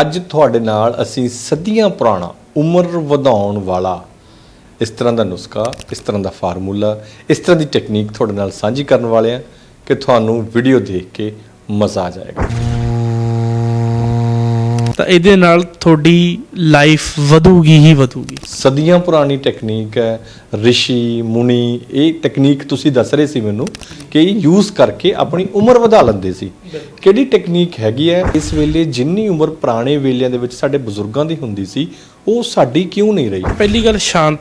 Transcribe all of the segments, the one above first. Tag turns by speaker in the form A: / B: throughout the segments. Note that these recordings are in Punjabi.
A: ਅੱਜ ਤੁਹਾਡੇ ਨਾਲ ਅਸੀਂ ਸਦੀਆਂ ਪੁਰਾਣਾ ਉਮਰ ਵਧਾਉਣ ਵਾਲਾ ਇਸ ਤਰ੍ਹਾਂ ਦਾ ਨੁਸਖਾ, ਇਸ ਤਰ੍ਹਾਂ ਦਾ ਫਾਰਮੂਲਾ, ਇਸ ਤਰ੍ਹਾਂ ਦੀ ਟੈਕਨੀਕ ਤੁਹਾਡੇ ਨਾਲ ਸਾਂਝੀ ਕਰਨ ਵਾਲੇ ਹਾਂ ਕਿ ਤੁਹਾਨੂੰ ਵੀਡੀਓ ਦੇਖ ਕੇ ਮਜ਼ਾ ਆ ਜਾਏਗਾ।
B: ਤਾਂ ਇਹਦੇ ਨਾਲ ਤੁਹਾਡੀ ਲਾਈਫ ਵਧੂਗੀ ਹੀ ਵਧੂਗੀ।
A: ਸਦੀਆਂ ਪੁਰਾਣੀ ਟੈਕਨੀਕ ਹੈ ਰਿਸ਼ੀ ਮੁਨੀ ਇਹ ਟੈਕਨੀਕ ਤੁਸੀਂ ਦੱਸ ਰਹੇ ਸੀ ਮੈਨੂੰ ਕਿ ਯੂਜ਼ ਕਰਕੇ ਆਪਣੀ ਉਮਰ ਵਧਾ ਲੈਂਦੇ ਸੀ। ਕਿਹੜੀ ਟੈਕਨੀਕ ਹੈਗੀ ਹੈ? ਇਸ ਵੇਲੇ ਜਿੰਨੀ ਉਮਰ ਪੁਰਾਣੇ ਵੇਲਿਆਂ ਦੇ ਵਿੱਚ ਸਾਡੇ ਬਜ਼ੁਰਗਾਂ ਦੀ ਹੁੰਦੀ ਸੀ ਉਹ ਸਾਡੀ ਕਿਉਂ ਨਹੀਂ ਰਹੀ?
B: ਪਹਿਲੀ ਗੱਲ ਸ਼ਾਂਤ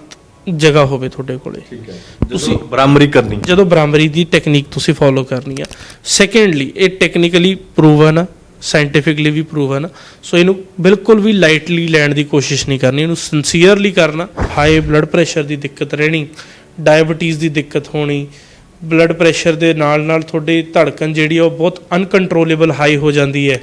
B: ਜਗ੍ਹਾ ਹੋਵੇ ਤੁਹਾਡੇ ਕੋਲੇ।
A: ਠੀਕ ਹੈ। ਤੁਸੀਂ ਬਰਾਬਰੀ ਕਰਨੀ।
B: ਜਦੋਂ ਬਰਾਬਰੀ ਦੀ ਟੈਕਨੀਕ ਤੁਸੀਂ ਫੋਲੋ ਕਰਨੀ ਆ। ਸੈਕੰਡਲੀ ਇਹ ਟੈਕਨੀਕਲੀ ਪ੍ਰੂਵਨ ਆ। ਸਾਇੰਟੀਫਿਕਲੀ ਵੀ ਪ੍ਰੂਵਨ ਆ ਸੋ ਇਹਨੂੰ ਬਿਲਕੁਲ ਵੀ ਲਾਈਟਲੀ ਲੈਣ ਦੀ ਕੋਸ਼ਿਸ਼ ਨਹੀਂ ਕਰਨੀ, ਇਹਨੂੰ ਸਿੰਸੀਅਰਲੀ ਕਰਨਾ ਹਾਈ ਬਲੱਡ ਪ੍ਰੈਸ਼ਰ ਦੀ ਦਿੱਕਤ ਰਹਿਣੀ ਡਾਇਬੀਟੀਜ਼ ਦੀ ਦਿੱਕਤ ਹੋਣੀ ਬਲੱਡ ਪ੍ਰੈਸ਼ਰ ਦੇ ਨਾਲ ਨਾਲ ਤੁਹਾਡੀ ਧੜਕਣ ਜਿਹੜੀ ਆ ਉਹ ਬਹੁਤ ਅਨਕੰਟਰੋਲੇਬਲ ਹਾਈ ਹੋ ਜਾਂਦੀ ਹੈ,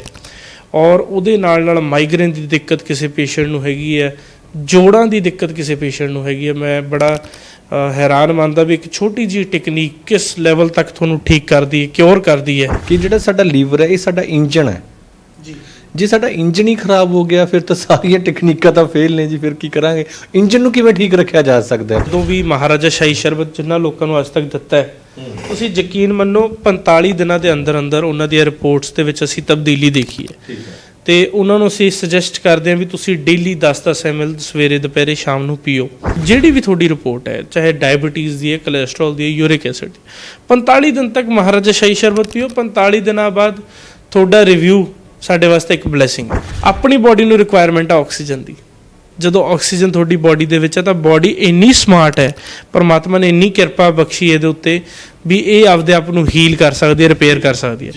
B: ਔਰ ਉਹਦੇ ਨਾਲ ਨਾਲ ਮਾਈਗ੍ਰੇਨ ਦੀ ਦਿੱਕਤ ਕਿਸੇ ਪੇਸ਼ੈਂਟ ਨੂੰ ਹੈਗੀ ਹੈ, ਜੋੜਾਂ ਦੀ ਦਿੱਕਤ ਕਿਸੇ ਪੇਸ਼ੈਂਟ ਨੂੰ ਹੈਗੀ ਹੈ, ਮੈਂ ਬੜਾ ਹੈਰਾਨ ਮੰਨਦਾ ਵੀ ਇੱਕ ਛੋਟੀ ਜੀ ਟੈਕਨੀਕ ਕਿਸ ਲੈਵਲ ਤੱਕ ਤੁਹਾਨੂੰ ਠੀਕ ਕਰਦੀ ਹੈ ਕਿਉਰ ਕਰਦੀ ਹੈ?
A: ਕਿ ਜਿਹੜਾ ਸਾਡਾ ਲੀਵਰ ਹੈ ਇਹ ਸਾਡਾ ਇੰਜਨ ਹੈ।
B: ਜੀ।
A: ਜੇ ਸਾਡਾ ਇੰਜਨ ਹੀ ਖਰਾਬ ਹੋ ਗਿਆ ਫਿਰ ਤਾਂ ਸਾਰੀਆਂ ਟੈਕਨੀਕਾਂ ਤਾਂ ਫੇਲ ਨੇ ਜੀ ਫਿਰ ਕੀ ਕਰਾਂਗੇ? ਇੰਜਨ ਨੂੰ ਕਿਵੇਂ ਠੀਕ ਰੱਖਿਆ ਜਾ ਸਕਦਾ ਹੈ?
B: ਜਦੋਂ ਵੀ ਮਹਾਰਾਜਾ ਸ਼ਾਹੀ ਸ਼ਰਬਤ ਜਿੰਨਾ ਲੋਕਾਂ ਨੂੰ ਅੱਜ ਤੱਕ ਦਿੱਤਾ ਹੈ ਤੁਸੀਂ ਯਕੀਨ ਮੰਨੋ 45 ਦਿਨਾਂ ਦੇ ਅੰਦਰ ਅੰਦਰ ਉਹਨਾਂ ਦੀਆਂ ਰਿਪੋਰਟਸ ਦੇ ਵਿੱਚ ਅਸੀਂ ਤਬਦੀਲੀ ਦੇਖੀ ਹੈ।
A: ਠੀਕ ਹੈ।
B: ਤੇ ਉਹਨਾਂ ਨੂੰ ਅਸੀਂ ਸੁਜੈਸਟ ਕਰਦੇ ਹਾਂ ਵੀ ਤੁਸੀਂ ਡੇਲੀ 10-10 ml ਸਵੇਰੇ, ਦੁਪਹਿਰੇ, ਸ਼ਾਮ ਨੂੰ ਪੀਓ। ਜਿਹੜੀ ਵੀ ਤੁਹਾਡੀ ਰਿਪੋਰਟ ਹੈ, ਚਾਹੇ ਡਾਇਬੀਟੀਜ਼ ਦੀ ਹੈ ਕੋਲੇਸਟ੍ਰੋਲ ਦੀ ਹੈ ਯੂਰਿਕ ਐਸਿਡ ਦੀ 45 ਦਿਨ ਤੱਕ ਮਹਾਰਾਜਾ ਸ਼ਾਹੀ ਸ਼ਰਬਤ ਪੀਓ 45 ਦਿਨਾਂ ਬਾਅਦ ਤੁਹਾਡਾ ਰਿਵਿਊ ਸਾਡੇ ਵਾਸਤੇ ਇੱਕ ਬਲੇਸਿੰਗ ਹੈ। ਆਪਣੀ ਬਾਡੀ ਨੂੰ ਰਿਕੁਆਇਰਮੈਂਟ ਹੈ ਆਕਸੀਜਨ ਦੀ। ਜਦੋਂ ਆਕਸੀਜਨ ਤੁਹਾਡੀ ਬਾਡੀ ਦੇ ਵਿੱਚ ਹੈ, ਤਾਂ ਬਾਡੀ ਇੰਨੀ ਸਮਾਰਟ ਹੈ, ਪਰਮਾਤਮਾ ਨੇ ਇੰਨੀ ਕਿਰਪਾ ਬਖਸ਼ੀ ਇਹਦੇ ਉੱਤੇ ਵੀ ਇਹ ਆਪਦੇ ਆਪ ਨੂੰ ਹੀਲ ਕਰ ਸਕਦੀ ਹੈ ਰਿਪੇਅਰ ਕਰ ਸਕਦੀ ਹੈ।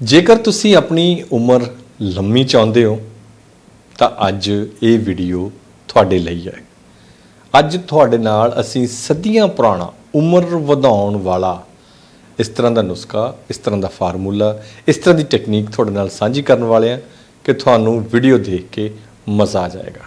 A: ਜੇਕਰ ਤੁਸੀਂ ਆਪਣੀ ਉਮਰ ਲੰਮੀ ਚਾਹੁੰਦੇ ਹੋ, ਤਾਂ ਅੱਜ ਇਹ ਵੀਡੀਓ ਤੁਹਾਡੇ ਲਈ ਹੈ। ਅੱਜ ਤੁਹਾਡੇ ਨਾਲ ਅਸੀਂ ਸਦੀਆਂ ਪੁਰਾਣਾ ਉਮਰ ਵਧਾਉਣ ਵਾਲਾ ਇਸ ਤਰ੍ਹਾਂ ਦਾ ਨੁਸਖਾ, ਇਸ ਤਰ੍ਹਾਂ ਦਾ ਫਾਰਮੂਲਾ, ਇਸ ਤਰ੍ਹਾਂ ਦੀ ਟੈਕਨੀਕ ਤੁਹਾਡੇ ਨਾਲ ਸਾਂਝੀ ਕਰਨ ਵਾਲੇ ਹਾਂ ਕਿ ਤੁਹਾਨੂੰ ਵੀਡੀਓ ਦੇਖ ਕੇ ਮਜ਼ਾ ਆ ਜਾਏਗਾ।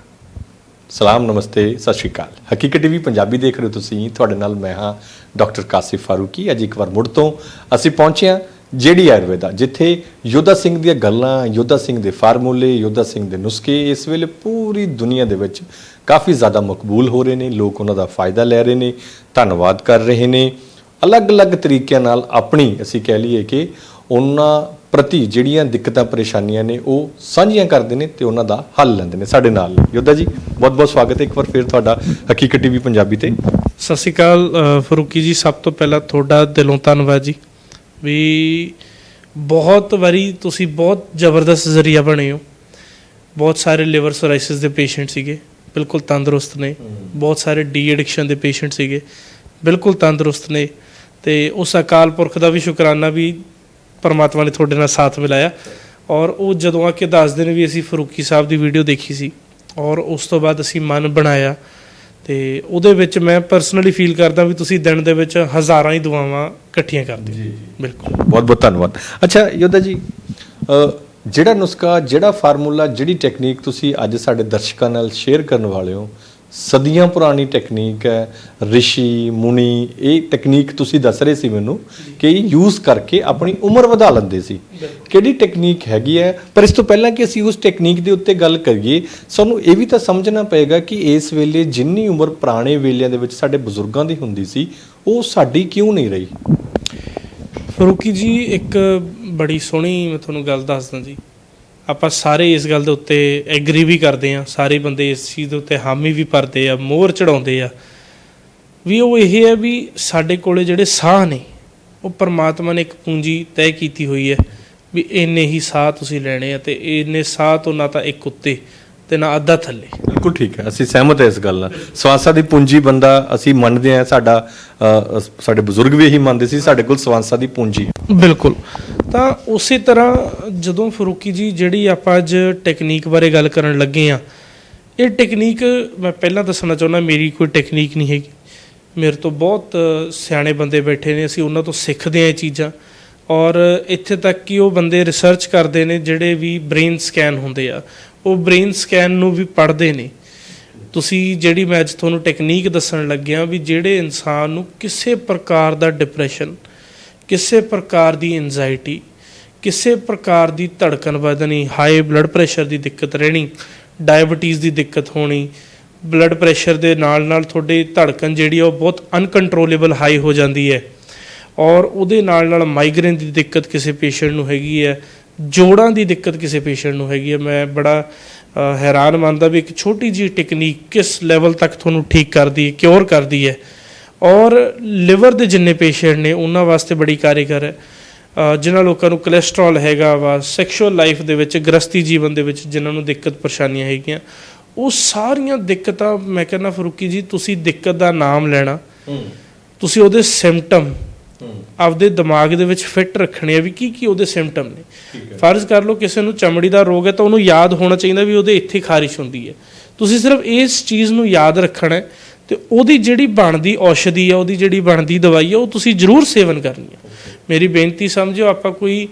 A: ਸਲਾਮ, ਨਮਸਤੇ, ਸਤਿ ਸ਼੍ਰੀ ਅਕਾਲ। ਹਕੀਕਤ ਟੀਵੀ ਪੰਜਾਬੀ ਦੇਖ ਰਹੇ ਹੋ ਤੁਸੀਂ। ਤੁਹਾਡੇ ਨਾਲ ਮੈਂ ਹਾਂ ਡਾਕਟਰ ਕਾਸਿਫ ਫਾਰੂਕੀ। ਅੱਜ ਇੱਕ ਵਾਰ ਮੁੜ ਤੋਂ ਅਸੀਂ ਪਹੁੰਚੇ ਹਾਂ ਜਿਹੜੀ ਆਯੁਰਵੇਦਾ ਜਿੱਥੇ ਯੋਧਾ ਸਿੰਘ ਦੀਆਂ ਗੱਲਾਂ, ਯੋਧਾ ਸਿੰਘ ਦੇ ਫਾਰਮੂਲੇ, ਯੋਧਾ ਸਿੰਘ ਦੇ ਨੁਸਖੇ, ਇਸ ਵੇਲੇ ਪੂਰੀ ਦੁਨੀਆ ਦੇ ਵਿੱਚ ਕਾਫੀ ਜ਼ਿਆਦਾ ਮਕਬੂਲ ਹੋ ਰਹੇ ਨੇ, ਲੋਕ ਉਹਨਾਂ ਦਾ ਫਾਇਦਾ ਲੈ ਰਹੇ ਨੇ, ਧੰਨਵਾਦ ਕਰ ਰਹੇ ਨੇ। ਅਲੱਗ-ਅਲੱਗ ਤਰੀਕਿਆਂ ਨਾਲ ਆਪਣੀ, ਅਸੀਂ ਕਹਿ ਲਈਏ ਕਿ ਉਹਨਾਂ ਪ੍ਰਤੀ ਜਿਹੜੀਆਂ ਦਿੱਕਤਾਂ, ਪਰੇਸ਼ਾਨੀਆਂ ਨੇ, ਉਹ ਸਾਂਝੀਆਂ ਕਰਦੇ ਨੇ ਤੇ ਉਹਨਾਂ ਦਾ ਹੱਲ ਲੈਂਦੇ ਨੇ। ਸਾਡੇ ਨਾਲ ਯੋਧਾ ਜੀ, ਬਹੁਤ-ਬਹੁਤ ਸਵਾਗਤ ਹੈ। ਇੱਕ ਵਾਰ ਫਿਰ ਤੁਹਾਡਾ ਹਕੀਕਤ ਟੀਵੀ ਪੰਜਾਬੀ ਤੇ।
B: ਸਤਿ ਸ਼੍ਰੀ ਅਕਾਲ ਫਰੂਕੀ ਜੀ, ਸਭ ਤੋਂ ਪਹਿਲਾਂ ਤੁਹਾਡਾ ਦਿਲੋਂ ਧੰਨਵਾਦ ਜੀ। ਵੀ ਬਹੁਤ ਵਾਰੀ ਤੁਸੀਂ ਬਹੁਤ ਜ਼ਬਰਦਸਤ ਜ਼ਰੀਆ ਬਣੇ ਹੋ। ਬਹੁਤ ਸਾਰੇ ਲਿਵਰ ਸੋਰਾਇਸਿਸ ਦੇ ਪੇਸ਼ੈਂਟ ਸੀਗੇ ਬਿਲਕੁਲ ਤੰਦਰੁਸਤ ਨੇ। ਬਹੁਤ ਸਾਰੇ ਡੀ ਐਡਿਕਸ਼ਨ ਦੇ ਪੇਸ਼ੈਂਟ ਸੀਗੇ ਬਿਲਕੁਲ ਤੰਦਰੁਸਤ ਨੇ। ਤੇ ਉਸ ਅਕਾਲ ਪੁਰਖ ਦਾ ਵੀ ਸ਼ੁਕਰਾਨਾ ਵੀ ਪਰਮਾਤਮਾ ਨੇ ਤੁਹਾਡੇ ਨਾਲ ਸਾਥ ਮਿਲਾਇਆ। ਔਰ ਉਹ ਜਦੋਂ ਆ ਕੇ ਦੱਸਦੇ ਨੇ ਵੀ ਅਸੀਂ ਫਰੂਕੀ ਸਾਹਿਬ ਦੀ ਵੀਡੀਓ ਦੇਖੀ ਸੀ ਔਰ ਉਸ ਤੋਂ ਬਾਅਦ ਅਸੀਂ ਮਨ ਬਣਾਇਆ। ਤੇ ਉਹਦੇ ਵਿੱਚ ਮੈਂ ਪਰਸਨਲੀ ਫੀਲ ਕਰਦਾ ਵੀ ਤੁਸੀਂ ਦਿਨ ਦੇ ਵਿੱਚ ਹਜ਼ਾਰਾਂ ਹੀ ਦੁਆਵਾਂ ਇਕੱਠੀਆਂ ਕਰਦੇ ਹੋ ਬਿਲਕੁਲ।
A: ਬਹੁਤ-ਬਹੁਤ ਧੰਨਵਾਦ। ਅੱਛਾ ਯੋਧਾ ਜੀ ਜਿਹੜਾ ਨੁਸਖਾ ਜਿਹੜਾ ਫਾਰਮੂਲਾ ਜਿਹੜੀ ਟੈਕਨੀਕ ਤੁਸੀਂ ਅੱਜ ਸਾਡੇ ਦਰਸ਼ਕਾਂ ਨਾਲ ਸ਼ੇਅਰ ਕਰਨ ਵਾਲੇ ਹੋ ਸਦੀਆਂ ਪੁਰਾਣੀ ਟੈਕਨੀਕ ਹੈ ਰਿਸ਼ੀ ਮੁਨੀ ਇਹ ਟੈਕਨੀਕ ਤੁਸੀਂ ਦੱਸ ਰਹੇ ਸੀ ਮੈਨੂੰ ਕਿ ਇਹ ਯੂਜ਼ ਕਰਕੇ ਆਪਣੀ ਉਮਰ ਵਧਾ ਲੈਂਦੇ ਸੀ। ਕਿਹੜੀ ਟੈਕਨੀਕ ਹੈਗੀ ਹੈ? ਪਰ ਇਸ ਤੋਂ ਪਹਿਲਾਂ ਕਿ ਅਸੀਂ ਉਸ ਟੈਕਨੀਕ ਦੇ ਉੱਤੇ ਗੱਲ ਕਰੀਏ ਸਾਨੂੰ ਇਹ ਵੀ ਤਾਂ ਸਮਝਣਾ ਪਏਗਾ ਕਿ ਇਸ ਵੇਲੇ ਜਿੰਨੀ ਉਮਰ ਪੁਰਾਣੇ ਵੇਲਿਆਂ ਦੇ ਵਿੱਚ ਸਾਡੇ ਬਜ਼ੁਰਗਾਂ ਦੀ ਹੁੰਦੀ ਸੀ ਉਹ ਸਾਡੀ ਕਿਉਂ ਨਹੀਂ ਰਹੀ?
B: ਫਰੂਕੀ ਜੀ ਇੱਕ ਬੜੀ ਸੋਹਣੀ ਮੈਂ ਤੁਹਾਨੂੰ ਗੱਲ ਦੱਸਦਾ ਜੀ। ਆਪਾਂ ਸਾਰੇ ਇਸ ਗੱਲ ਦੇ ਉੱਤੇ ਐਗਰੀ ਵੀ ਕਰਦੇ ਆ ਸਾਰੇ ਬੰਦੇ ਇਸ ਚੀਜ਼ ਦੇ ਉੱਤੇ ਹਾਮੀ ਵੀ ਭਰਦੇ ਆ, ਮੋਹਰ ਚੜਾਉਂਦੇ ਆ। ਵੀ ਉਹ ਇਹ ਹੈ ਵੀ ਸਾਡੇ ਕੋਲੇ ਜਿਹੜੇ ਸਾਹ ਨੇ, ਉਹ ਪਰਮਾਤਮਾ ਨੇ ਇੱਕ ਪੂੰਜੀ ਤੈਅ ਕੀਤੀ ਹੋਈ ਹੈ ਵੀ ਇੰਨੇ ਹੀ ਸਾਹ ਤੁਸੀਂ ਲੈਣੇ ਆ ਤੇ ਇੰਨੇ ਸਾਹ ਤੋਂ ਨਾ ਤਾਂ ਇੱਕ ਉੱਤੇ। ਤੇ ਨਾ ਅੱਧਾ ਥੱਲੇ।
A: ਬਿਲਕੁਲ ਠੀਕ ਹੈ ਅਸੀਂ ਸਹਿਮਤ ਹਾਂ ਇਸ ਗੱਲ ਨਾਲ। ਸਵਾਸਾਂ ਦੀ ਪੂੰਜੀ ਬੰਦਾ ਅਸੀਂ ਮੰਨਦੇ ਹਾਂ ਸਾਡਾ ਅ, ਅ, ਸਾਡੇ ਬਜ਼ੁਰਗ ਵੀ ਇਹੀ ਮੰਨਦੇ ਸੀ ਸਾਡੇ ਕੋਲ ਸਵਾਸਾਂ ਦੀ ਪੂੰਜੀ ਹੈ।
B: ਬਿਲਕੁਲ। ਤਾਂ ਉਸੇ ਤਰ੍ਹਾਂ ਜਦੋਂ ਫਰੂਕੀ ਜੀ ਜਿਹੜੀ ਆਪਾਂ ਅੱਜ ਟੈਕਨੀਕ ਬਾਰੇ ਗੱਲ ਕਰਨ ਲੱਗੇ ਆ ਇਹ ਟੈਕਨੀਕ ਮੈਂ ਪਹਿਲਾਂ ਦੱਸਣਾ ਚਾਹੁੰਦਾ ਮੇਰੀ ਕੋਈ ਟੈਕਨੀਕ ਨਹੀਂ ਹੈਗੀ। ਮੇਰੇ ਤੋਂ ਬਹੁਤ ਅ, ਸਿਆਣੇ ਬੰਦੇ ਬੈਠੇ ਨੇ ਅਸੀਂ ਉਹਨਾਂ ਤੋਂ ਸਿੱਖਦੇ ਆ ਇਹ ਚੀਜ਼ਾਂ। ਔਰ ਇੱਥੇ ਤੱਕ ਕਿ ਉਹ ਬੰਦੇ ਰਿਸਰਚ ਕਰਦੇ ਨੇ ਜਿਹੜੇ ਵੀ ਬ੍ਰੇਨ ਸਕੈਨ ਹੁੰਦੇ ਆ। ਉਹ ਬ੍ਰੇਨ ਸਕੈਨ ਨੂੰ ਵੀ ਪੜ੍ਹਦੇ ਨੇ। ਤੁਸੀਂ ਜਿਹੜੀ ਮੈਂ ਅੱਜ ਤੁਹਾਨੂੰ ਟੈਕਨੀਕ ਦੱਸਣ ਲੱਗਿਆ ਵੀ ਜਿਹੜੇ ਇਨਸਾਨ ਨੂੰ ਕਿਸੇ ਪ੍ਰਕਾਰ ਦਾ ਡਿਪਰੈਸ਼ਨ ਕਿਸੇ ਪ੍ਰਕਾਰ ਦੀ ਐਂਜ਼ਾਇਟੀ ਕਿਸੇ ਪ੍ਰਕਾਰ ਦੀ ਧੜਕਣ ਵਧਣੀ ਹਾਈ ਬਲੱਡ ਪ੍ਰੈਸ਼ਰ ਦੀ ਦਿੱਕਤ ਰਹਿਣੀ ਡਾਇਬੀਟੀਜ਼ ਦੀ ਦਿੱਕਤ ਹੋਣੀ ਬਲੱਡ ਪ੍ਰੈਸ਼ਰ ਦੇ ਨਾਲ ਨਾਲ ਤੁਹਾਡੀ ਧੜਕਣ ਜਿਹੜੀ ਆ ਉਹ ਬਹੁਤ ਅਨਕੰਟਰੋਲੇਬਲ ਹਾਈ ਹੋ ਜਾਂਦੀ ਹੈ। ਔਰ ਉਹਦੇ ਨਾਲ ਨਾਲ ਮਾਈਗ੍ਰੇਨ ਦੀ ਦਿੱਕਤ ਕਿਸੇ ਪੇਸ਼ੈਂਟ ਨੂੰ ਹੈਗੀ ਹੈ ਜੋੜਾਂ ਦੀ ਦਿੱਕਤ ਕਿਸੇ ਪੇਸ਼ੈਂਟ ਨੂੰ ਹੈਗੀ ਹੈ ਮੈਂ ਬੜਾ ਹੈਰਾਨ ਮੰਨਦਾ ਵੀ ਇੱਕ ਛੋਟੀ ਜੀ ਟੈਕਨੀਕ ਕਿਸ ਲੈਵਲ ਤੱਕ ਤੁਹਾਨੂੰ ਠੀਕ ਕਰਦੀ ਹੈ ਕਿਉਰ ਕਰਦੀ ਹੈ। ਔਰ ਲਿਵਰ ਦੇ ਜਿੰਨੇ ਪੇਸ਼ੈਂਟ ਨੇ ਉਹਨਾਂ ਵਾਸਤੇ ਬੜੀ ਕਾਰੀਗਰ ਹੈ। ਜਿਨ੍ਹਾਂ ਲੋਕਾਂ ਨੂੰ ਕੋਲੇਸਟ੍ਰੋਲ ਹੈਗਾ ਵਾ ਸੈਕਸ਼ੂਅਲ ਲਾਈਫ ਦੇ ਵਿੱਚ ਗ੍ਰਸਤੀ ਜੀਵਨ ਦੇ ਵਿੱਚ ਜਿਨ੍ਹਾਂ ਨੂੰ ਦਿੱਕਤ ਪਰੇਸ਼ਾਨੀਆਂ ਹੈਗੀਆਂ ਉਹ ਸਾਰੀਆਂ ਦਿੱਕਤਾਂ ਮੈਂ ਕਹਿੰਦਾ ਫਰੂਕੀ ਜੀ ਤੁਸੀਂ ਦਿੱਕਤ ਦਾ ਨਾਮ ਲੈਣਾ ਤੁਸੀਂ ਉਹਦੇ ਸਿੰਪਟਮ ਆਪਦੇ ਦਿਮਾਗ ਦੇ ਵਿੱਚ ਫਿੱਟ ਰੱਖਣੇ ਆ ਵੀ ਕੀ ਕੀ ਉਹਦੇ ਸਿੰਪਟਮ ਨੇ। ਫਰਜ਼ ਕਰ ਲਓ ਕਿਸੇ ਨੂੰ ਚਮੜੀ ਦਾ ਰੋਗ ਹੈ ਤਾਂ ਉਹਨੂੰ ਯਾਦ ਹੋਣਾ ਚਾਹੀਦਾ ਵੀ ਉਹਦੇ ਇੱਥੇ ਖਾਰਿਸ਼ ਹੁੰਦੀ ਹੈ। ਤੁਸੀਂ ਸਿਰਫ ਇਸ ਚੀਜ਼ ਨੂੰ ਯਾਦ ਰੱਖਣਾ ਹੈ ਤੇ ਉਹਦੀ ਜਿਹੜੀ ਬਣਦੀ ਔਸ਼ਧੀ ਹੈ ਉਹਦੀ ਜਿਹੜੀ ਬਣਦੀ ਦਵਾਈ ਹੈ ਉਹ ਤੁਸੀਂ ਜ਼ਰੂਰ ਸੇਵਨ ਕਰਨੀ ਹੈ ਮੇਰੀ ਬੇਨਤੀ ਸਮਝਿਓ ਆਪਾਂ ਕੋਈ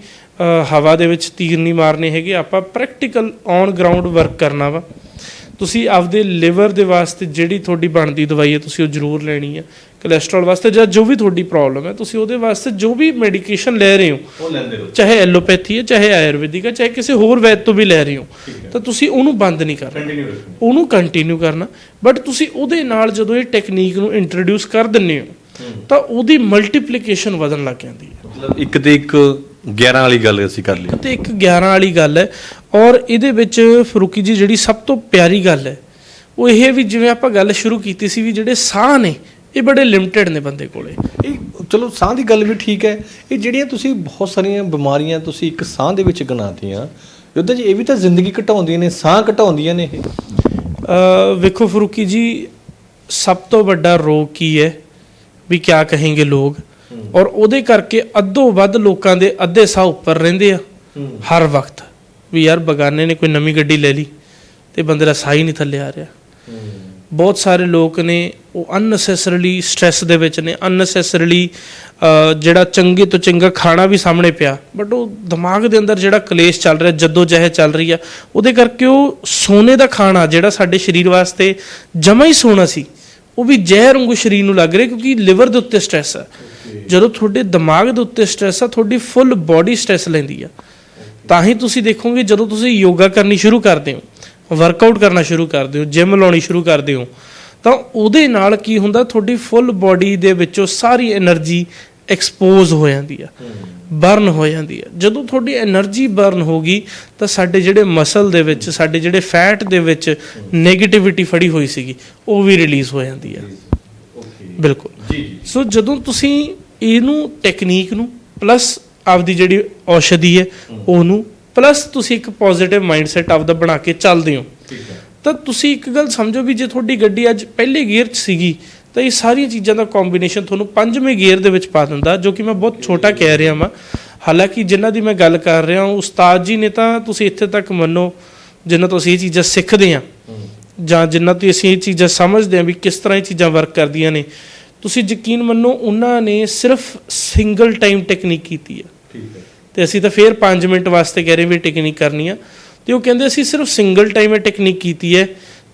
B: ਹਵਾ ਦੇ ਵਿੱਚ ਤੀਰ ਨਹੀਂ ਮਾਰਨੇ ਹੈਗੇ ਆਪਾਂ ਪ੍ਰੈਕਟੀਕਲ ਔਨ ਗਰਾਊਂਡ ਵਰਕ ਕਰਨਾ ਵਾ। ਤੁਸੀਂ ਆਪਦੇ ਲਿਵਰ ਦੇ ਵਾਸਤੇ ਜਿਹੜੀ ਤੁਹਾਡੀ ਬਣਦੀ ਦਵਾਈ ਹੈ ਤੁਸੀਂ ਉਹ ਜ਼ਰੂਰ ਲੈਣੀ ਹੈ ਕੋਲੇਸਟ੍ਰੋਲ ਵਾਸਤੇ ਜਾਂ ਜੋ ਵੀ ਤੁਹਾਡੀ ਪ੍ਰੋਬਲਮ ਹੈ ਤੁਸੀਂ ਉਹਦੇ ਵਾਸਤੇ ਜੋ ਵੀ ਮੈਡੀਕੇਸ਼ਨ ਲੈ ਰਹੇ ਹੋ
A: ਉਹ ਲੈਂਦੇ ਰਹੋ।
B: ਚਾਹੇ ਐਲੋਪੈਥੀ ਹੈ ਚਾਹੇ ਆਯੁਰਵੈਦਿਕ ਹੈ ਚਾਹੇ ਕਿਸੇ ਹੋਰ ਵੈਦ ਤੋਂ ਵੀ ਲੈ ਰਹੇ ਹੋ ਤਾਂ ਤੁਸੀਂ ਉਹਨੂੰ ਬੰਦ ਨਹੀਂ ਕਰਨਾ। ਉਹਨੂੰ ਕੰਟੀਨਿਊ ਕਰਨਾ। ਬਟ ਤੁਸੀਂ ਉਹਦੇ ਨਾਲ ਜਦੋਂ ਇਹ ਟੈਕਨੀਕ ਨੂੰ ਇੰਟਰੋਡਿਊਸ ਕਰ ਦਿੰਦੇ ਹੂੰ ਤਾਂ ਉਹਦੀ ਮਲਟੀਪਲੀਕੇਸ਼ਨ ਵਧਣ ਲੱਗ ਜਾਂਦੀ ਹੈ।
A: ਮਤਲਬ ਇੱਕ ਤੇ ਇੱਕ 11 ਵਾਲੀ ਗੱਲ ਅਸੀਂ ਕਰ ਲਈ।
B: ਤੇ ਇੱਕ 11 ਵਾਲੀ ਗੱਲ ਹੈ। ਔਰ ਇਹਦੇ ਵਿੱਚ ਫਰੂਕੀ ਜੀ ਜਿਹੜੀ ਸਭ ਤੋਂ ਪਿਆਰੀ ਗੱਲ ਹੈ ਉਹ ਇਹ ਵੀ ਜਿਵੇਂ ਆਪਾਂ ਗੱਲ ਸ਼ੁਰੂ ਕੀਤੀ ਸੀ ਵੀ ਜਿਹੜੇ ਸਾਹ ਨੇ ਇਹ ਬੜੇ ਲਿਮਟਿਡ ਨੇ ਬੰਦੇ ਕੋਲੇ।
A: ਇਹ ਚਲੋ ਸਾਹ ਦੀ ਗੱਲ ਵੀ ਠੀਕ ਹੈ। ਇਹ ਜਿਹੜੀਆਂ ਤੁਸੀਂ ਬਹੁਤ ਸਾਰੀਆਂ ਬਿਮਾਰੀਆਂ ਤੁਸੀਂ ਇੱਕ ਸਾਹ ਦੇ ਵਿੱਚ ਗਨਾਤੀਆਂ ਯੋਧਾ ਜੀ ਇਹ ਵੀ ਤਾਂ ਜ਼ਿੰਦਗੀ ਘਟਾਉਂਦੀਆਂ ਨੇ ਸਾਹ ਘਟਾਉਂਦੀਆਂ ਨੇ ਇਹ।
B: ਵੇਖੋ ਫਰੂਕੀ ਜੀ ਸਭ ਤੋਂ ਵੱਡਾ ਰੋਗ ਕੀ ਹੈ? ਵੀ ਕਿਆ ਕहेंगे ਲੋਕ? ਔਰ ਉਹਦੇ ਕਰਕੇ ਅੱਧੋ ਵੱਧ ਲੋਕਾਂ ਦੇ ਅੱਧੇ ਸਾਹ ਉੱਪਰ ਰਹਿੰਦੇ ਆ। ਹਰ ਵਕਤ। ਵੀ ਯਾਰ ਬਗਾਨੇ ਨੇ ਕੋਈ ਨਵੀਂ ਗੱਡੀ ਲੈ ਲਈ ਤੇ ਬੰਦੇ ਦਾ ਸਾਹ ਹੀ ਨਹੀਂ ਥੱਲੇ ਆ ਰਿਹਾ। ਬਹੁਤ ਸਾਰੇ ਲੋਕ ਨੇ ਉਹ ਅਨਨੈਸੈਸਰੀਲੀ ਸਟ्रेस ਦੇ ਵਿੱਚ ਨੇ ਅਨਨੈਸੈਸਰੀਲੀ ਜਿਹੜਾ ਚੰਗੇ ਤੋਂ ਚੰਗਾ ਖਾਣਾ ਵੀ ਸਾਹਮਣੇ ਪਿਆ ਬਟ ਉਹ ਦਿਮਾਗ ਦੇ ਅੰਦਰ ਜਿਹੜਾ ਕਲੇਸ਼ ਚੱਲ ਰਿਹਾ ਜਦੋ ਜਹਿ ਚੱਲ ਰਹੀ ਆ ਉਹਦੇ ਕਰਕੇ ਉਹ ਸੋਨੇ ਦਾ ਖਾਣਾ ਜਿਹੜਾ ਸਾਡੇ ਸਰੀਰ ਵਾਸਤੇ ਜਮਾ ਹੀ ਸੋਨਾ ਸੀ ਉਹ ਵੀ ਜ਼ਹਿਰ ਵਾਂਗੂ ਸਰੀਰ ਨੂੰ ਲੱਗ ਰਿਹਾ ਕਿਉਂਕਿ ਲਿਵਰ ਦੇ ਉੱਤੇ ਸਟ्रेस ਆ। ਜਦੋਂ ਤੁਹਾਡੇ ਦਿਮਾਗ ਦੇ ਉੱਤੇ ਸਟ्रेस ਆ ਤੁਹਾਡੀ ਫੁੱਲ ਬਾਡੀ ਸਟ्रेस ਲੈਂਦੀ ਆ। ਤਾਂ ਹੀ ਤੁਸੀਂ ਦੇਖੋਗੇ ਜਦੋਂ ਤੁਸੀਂ ਯੋਗਾ ਕਰਨੀ ਸ਼ੁਰੂ ਕਰਦੇ ਹੋ ਵਰਕਆਊਟ ਕਰਨਾ ਸ਼ੁਰੂ ਕਰਦੇ ਹੋ ਜਿਮ ਲਾਉਣੀ ਸ਼ੁਰੂ ਕਰਦੇ ਹੋ ਤਾਂ ਉਹਦੇ ਨਾਲ ਕੀ ਹੁੰਦਾ ਤੁਹਾਡੀ ਫੁੱਲ ਬਾਡੀ ਦੇ ਵਿੱਚੋਂ ਸਾਰੀ એનર્ਜੀ ਐਕਸਪੋਜ਼ ਹੋ ਜਾਂਦੀ ਆ ਬਰਨ ਹੋ ਜਾਂਦੀ ਆ। ਜਦੋਂ ਤੁਹਾਡੀ એનર્ਜੀ ਬਰਨ ਹੋ ਗਈ ਤਾਂ ਸਾਡੇ ਜਿਹੜੇ ਮਸਲ ਦੇ ਵਿੱਚ ਸਾਡੇ ਜਿਹੜੇ ਫੈਟ ਦੇ ਵਿੱਚ ਨੈਗੇਟਿਵਿਟੀ ਫੜੀ ਹੋਈ ਸੀਗੀ ਉਹ ਵੀ ਰਿਲੀਜ਼ ਹੋ ਜਾਂਦੀ ਆ। ਬਿਲਕੁਲ। ਸੋ ਜਦੋਂ ਤੁਸੀਂ ਇਹਨੂੰ ਟੈਕਨੀਕ ਨੂੰ ਪਲੱਸ ਆਪਦੀ ਜਿਹੜੀ ਔਸ਼ਧੀ ਹੈ ਉਹਨੂੰ ਪਲੱਸ ਤੁਸੀਂ ਇੱਕ ਪੋਜ਼ਿਟਿਵ ਮਾਈਂਡਸੈਟ ਆਪਦਾ ਬਣਾ ਕੇ ਚੱਲਦੇ ਹੋ। ਤਾਂ ਤੁਸੀਂ ਇੱਕ ਗੱਲ ਸਮਝੋ ਵੀ ਜੇ ਤੁਹਾਡੀ ਗੱਡੀ ਅੱਜ ਪਹਿਲੇ ਗੀਅਰ 'ਚ ਸੀਗੀ ਤਾਂ ਇਹ ਸਾਰੀਆਂ ਚੀਜ਼ਾਂ ਦਾ ਕੰਬੀਨੇਸ਼ਨ ਤੁਹਾਨੂੰ ਪੰਜਵੇਂ ਗੀਅਰ ਦੇ ਵਿੱਚ ਪਾ ਦਿੰਦਾ ਜੋ ਕਿ ਮੈਂ ਬਹੁਤ ਛੋਟਾ ਕਹਿ ਰਿਹਾ ਹਾਂ ਹਾਲਾਂਕਿ ਜਿਨ੍ਹਾਂ ਦੀ ਮੈਂ ਗੱਲ ਕਰ ਰਿਹਾ ਹਾਂ ਉਸਤਾਦ ਜੀ ਨੇ ਤਾਂ ਤੁਸੀਂ ਇੱਥੇ ਤੱਕ ਮੰਨੋ ਜਿਨ੍ਹਾਂ ਤੋਂ ਅਸੀਂ ਇਹ ਚੀਜ਼ਾਂ ਸਿੱਖਦੇ ਹਾਂ। ਜਾਂ ਜਿੰਨਾ ਤੋਂ ਅਸੀਂ ਇਹ ਚੀਜ਼ਾਂ ਸਮਝਦੇ ਹਾਂ ਵੀ ਕਿਸ ਤਰ੍ਹਾਂ ਇਹ ਚੀਜ਼ਾਂ ਵਰਕ ਕਰਦੀਆਂ ਨੇ। ਤੁਸੀਂ ਯਕੀਨ ਮੰਨੋ ਉਹਨਾਂ ਨੇ ਸਿਰਫ ਸਿੰਗਲ ਟਾਈਮ ਟੈਕਨੀਕ ਕੀਤੀ ਹੈ
A: ਠੀਕ ਹੈ।
B: ਤੇ ਅਸੀਂ ਤਾਂ ਫੇਰ 5 ਮਿੰਟ ਵਾਸਤੇ ਕਹਿ ਰਹੇ ਵੀ ਟੈਕਨੀਕ ਕਰਨੀ ਆ। ਤੇ ਉਹ ਕਹਿੰਦੇ ਅਸੀਂ ਸਿਰਫ ਸਿੰਗਲ ਟਾਈਮ ਇਹ ਟੈਕਨੀਕ ਕੀਤੀ ਹੈ